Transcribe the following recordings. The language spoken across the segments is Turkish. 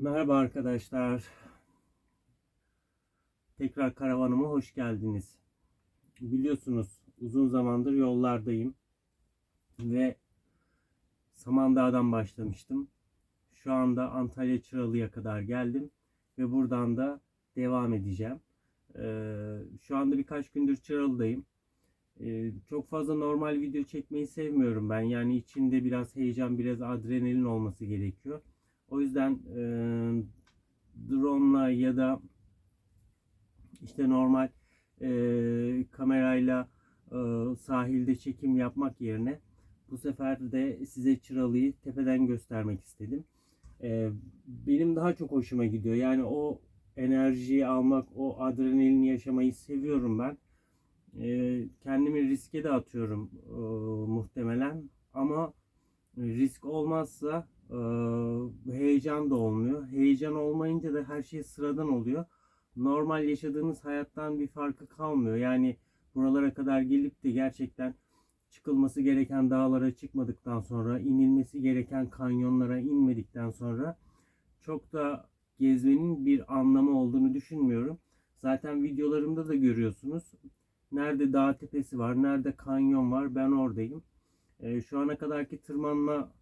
Merhaba arkadaşlar. Tekrar karavanıma hoş geldiniz. Biliyorsunuz uzun zamandır yollardayım ve Samandağ'dan başlamıştım. Şu anda Antalya Çıralı'ya kadar geldim ve buradan da devam edeceğim. Ee, şu anda birkaç gündür Çıralı'dayım. Ee, çok fazla normal video çekmeyi sevmiyorum ben. Yani içinde biraz heyecan, biraz adrenalin olması gerekiyor. O yüzden e, drone'la ya da işte normal e, kamerayla e, sahilde çekim yapmak yerine bu sefer de size Çıralı'yı tepeden göstermek istedim. E, benim daha çok hoşuma gidiyor. Yani o enerjiyi almak, o adrenalini yaşamayı seviyorum ben. E, kendimi riske de atıyorum e, muhtemelen ama risk olmazsa heyecan da olmuyor. Heyecan olmayınca da her şey sıradan oluyor. Normal yaşadığınız hayattan bir farkı kalmıyor. Yani buralara kadar gelip de gerçekten çıkılması gereken dağlara çıkmadıktan sonra, inilmesi gereken kanyonlara inmedikten sonra çok da gezmenin bir anlamı olduğunu düşünmüyorum. Zaten videolarımda da görüyorsunuz. Nerede dağ tepesi var, nerede kanyon var ben oradayım. E, şu ana kadarki tırmanma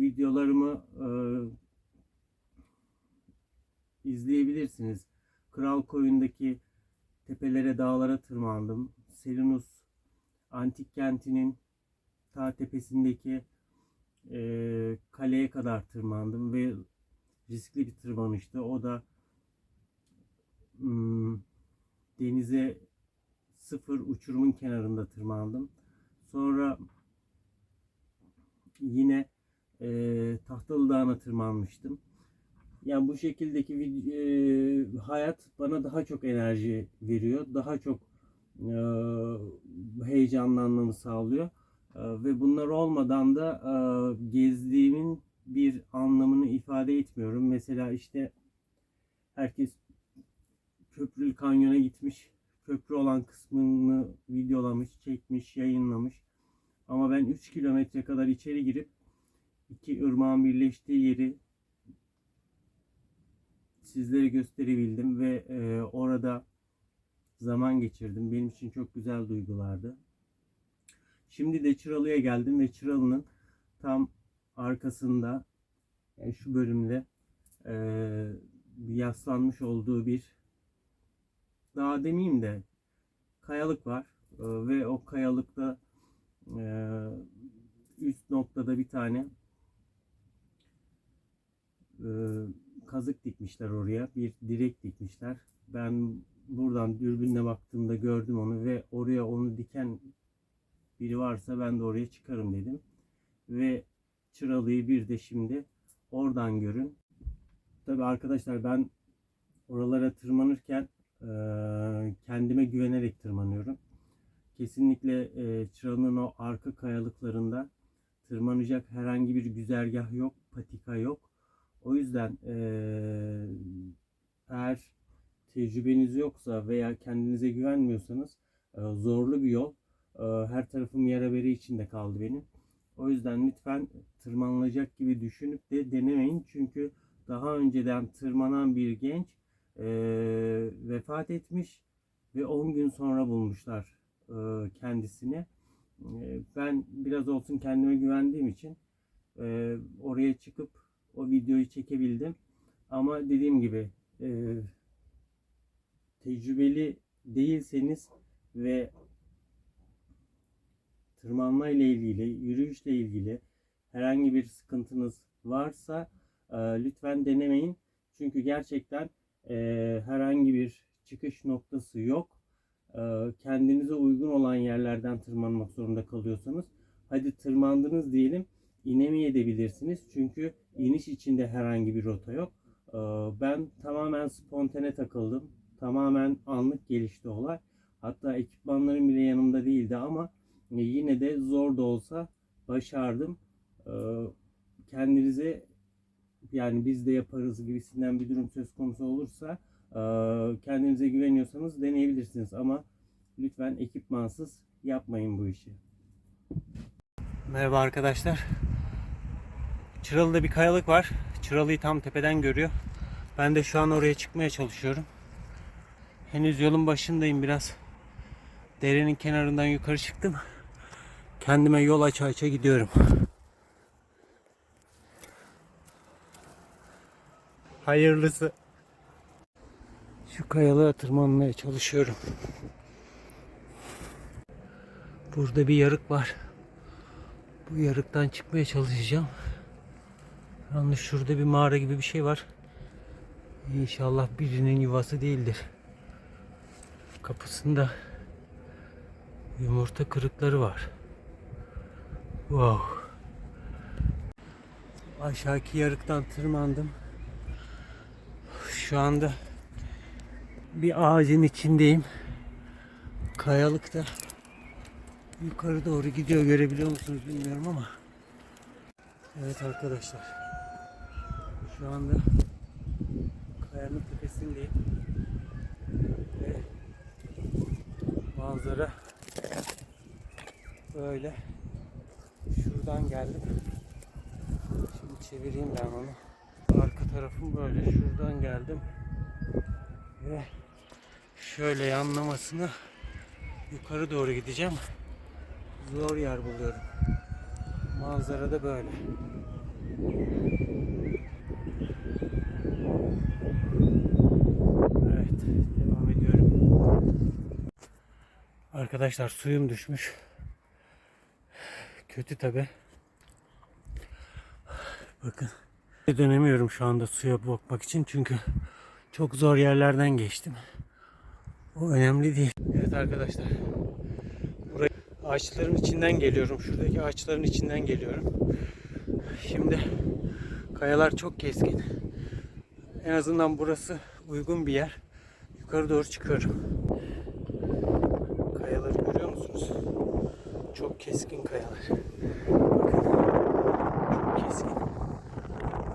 videolarımı e, izleyebilirsiniz. Kral Koyun'daki tepelere, dağlara tırmandım. Selinus antik kentinin ta tepesindeki e, kaleye kadar tırmandım ve riskli bir tırmanıştı. O da hmm, denize sıfır uçurumun kenarında tırmandım. Sonra yine Tahtalı Dağı'na tırmanmıştım. Yani bu şekildeki e, hayat bana daha çok enerji veriyor. Daha çok e, heyecanlanmamı sağlıyor. E, ve bunlar olmadan da e, gezdiğimin bir anlamını ifade etmiyorum. Mesela işte herkes Köprülü Kanyon'a gitmiş. Köprü olan kısmını videolamış, çekmiş, yayınlamış. Ama ben 3 kilometre kadar içeri girip iki ırmağın birleştiği yeri sizlere gösterebildim ve e, orada zaman geçirdim. Benim için çok güzel duygulardı. Şimdi de Çıralı'ya geldim ve Çıralı'nın tam arkasında yani şu bölümde e, yaslanmış olduğu bir daha demeyeyim de kayalık var E, ve o kayalıkta e, üst noktada bir tane e, kazık dikmişler oraya. Bir direk dikmişler. Ben buradan dürbünle baktığımda gördüm onu ve oraya onu diken biri varsa ben de oraya çıkarım dedim. Ve Çıralı'yı bir de şimdi oradan görün. Tabi arkadaşlar ben oralara tırmanırken e, kendime güvenerek tırmanıyorum. Kesinlikle e, o arka kayalıklarında tırmanacak herhangi bir güzergah yok, patika yok. O yüzden eee, eğer tecrübeniz yoksa veya kendinize güvenmiyorsanız zorlu bir yol. Her tarafım yara bere içinde kaldı benim. O yüzden lütfen tırmanılacak gibi düşünüp de denemeyin. Çünkü daha önceden tırmanan bir genç vefat etmiş ve 10 gün sonra bulmuşlar kendisini. Ben biraz olsun kendime güvendiğim için oraya çıkıp o videoyu çekebildim. Ama dediğim gibi e, tecrübeli değilseniz ve tırmanma ile ilgili, yürüyüşle ilgili herhangi bir sıkıntınız varsa e, lütfen denemeyin. Çünkü gerçekten e, herhangi bir çıkış noktası yok. E, kendinize uygun olan yerlerden tırmanmak zorunda kalıyorsanız hadi tırmandınız diyelim inemeyebilirsiniz. Çünkü iniş içinde herhangi bir rota yok. Ee, Ben tamamen spontane takıldım. Tamamen anlık gelişti olay. Hatta ekipmanlarım bile yanımda değildi ama e, yine de zor da olsa başardım. Ee, Kendinize yani biz de yaparız gibisinden bir durum söz konusu olursa e, kendinize güveniyorsanız deneyebilirsiniz ama lütfen ekipmansız yapmayın bu işi. Merhaba arkadaşlar. Çıralı'da bir kayalık var. Çıralı'yı tam tepeden görüyor. Ben de şu an oraya çıkmaya çalışıyorum. Henüz yolun başındayım biraz. Derenin kenarından yukarı çıktım. Kendime yol aça aça gidiyorum. Hayırlısı. Şu kayalığa tırmanmaya çalışıyorum. Burada bir yarık var. Bu yarıktan çıkmaya çalışacağım. Yalnız şurada bir mağara gibi bir şey var. İnşallah birinin yuvası değildir. Kapısında yumurta kırıkları var. Wow. Aşağıki yarıktan tırmandım. Şu anda bir ağacın içindeyim. Kayalıkta yukarı doğru gidiyor. Görebiliyor musunuz bilmiyorum ama. Evet arkadaşlar. Şu anda kayanın tepesindeyim. Ve manzara böyle. Şuradan geldim. Şimdi çevireyim ben onu. Arka tarafım böyle. Şuradan geldim. Ve şöyle yanlamasını yukarı doğru gideceğim. Zor yer buluyorum. Manzara da böyle. Evet, devam ediyorum. Arkadaşlar suyum düşmüş. Kötü tabi. Bakın. Dönemiyorum şu anda suya bakmak için çünkü çok zor yerlerden geçtim. O önemli değil. Evet arkadaşlar. Buraya ağaçların içinden geliyorum. Şuradaki ağaçların içinden geliyorum. Şimdi kayalar çok keskin. En azından burası uygun bir yer. Yukarı doğru çıkıyorum. Kayaları görüyor musunuz? Çok keskin kayalar. Çok keskin.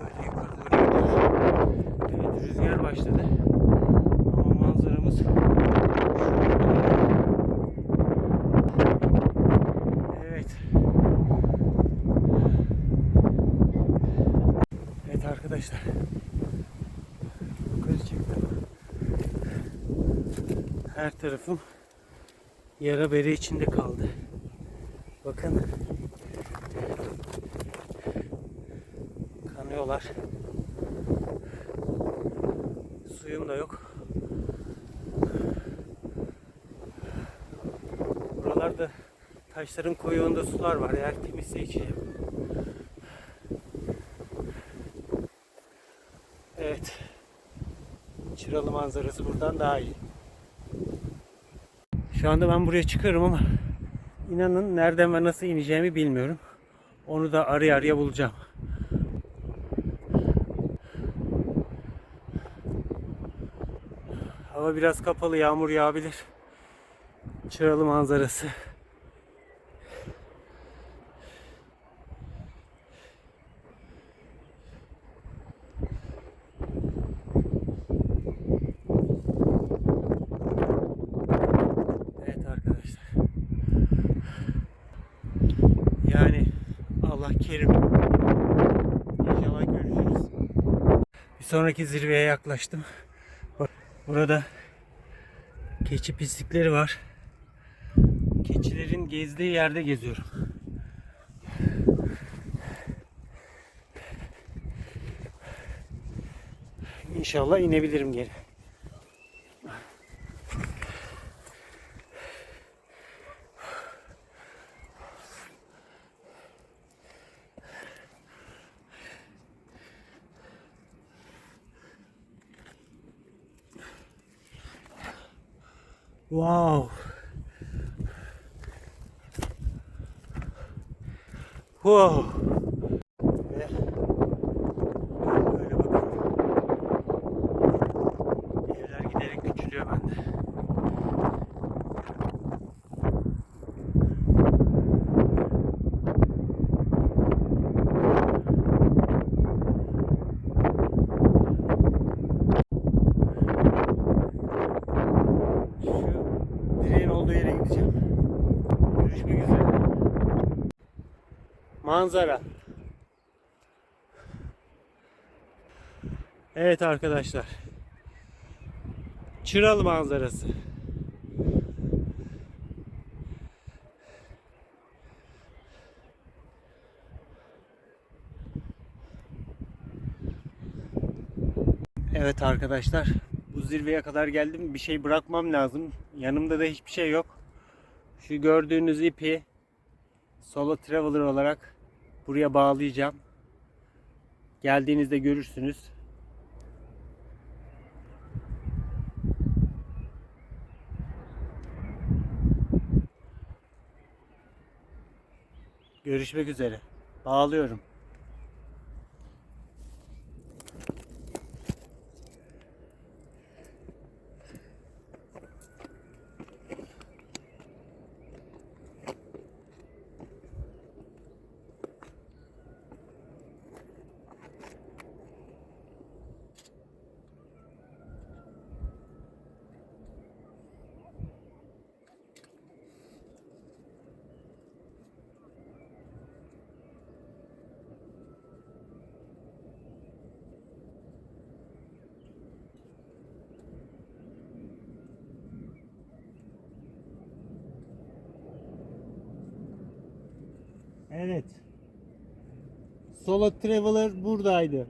Böyle yukarı doğru gidiyor. Evet rüzgar başladı. Ama manzaramız Evet. Evet arkadaşlar. Yukarı çıktım. Her tarafım yara bere içinde kaldı. Bakın. Kanıyorlar. Suyum da yok. Buralarda taşların koyuğunda sular var. Eğer temizse içeceğim. Evet. Çıralı manzarası buradan daha iyi. Şu anda ben buraya çıkıyorum ama inanın nereden ve nasıl ineceğimi bilmiyorum. Onu da araya araya bulacağım. Hava biraz kapalı, yağmur yağabilir. Çıralı manzarası. Evet arkadaşlar. Yani Allah kerim. İnşallah görüşürüz. Bir sonraki zirveye yaklaştım. Burada keçi pislikleri var. Keçilerin gezdiği yerde geziyorum. İnşallah inebilirim geri. Wow. Wow. Böyle bakın. Evler giderek küçülüyor bende. Şu direğin olduğu yere gideceğim. Görüşmek üzere. Manzara. Evet arkadaşlar. Çıralı manzarası. Evet arkadaşlar. Bu zirveye kadar geldim. Bir şey bırakmam lazım. Yanımda da hiçbir şey yok. Şu gördüğünüz ipi solo traveler olarak buraya bağlayacağım. Geldiğinizde görürsünüz. Görüşmek üzere. Bağlıyorum. Evet. Solo Traveler buradaydı.